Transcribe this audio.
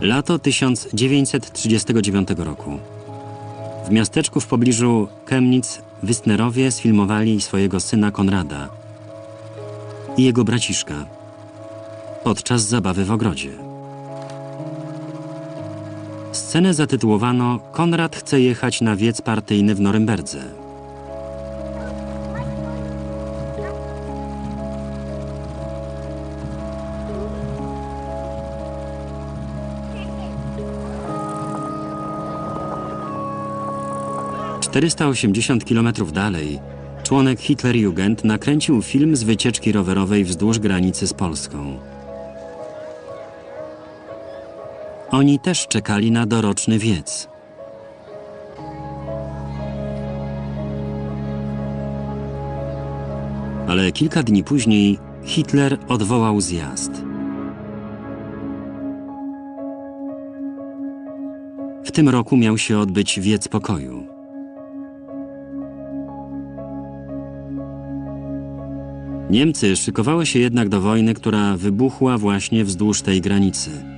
Lato 1939 roku. W miasteczku w pobliżu Chemnitz Wystnerowie sfilmowali swojego syna Konrada i jego braciszka podczas zabawy w ogrodzie. Scenę zatytułowano Konrad chce jechać na wiec partyjny w Norymberdze. ...480 kilometrów dalej członek Hitlerjugend nakręcił film z wycieczki rowerowej wzdłuż granicy z Polską. Oni też czekali na doroczny wiec. Ale kilka dni później Hitler odwołał zjazd. W tym roku miał się odbyć wiec pokoju. Niemcy szykowały się jednak do wojny, która wybuchła właśnie wzdłuż tej granicy.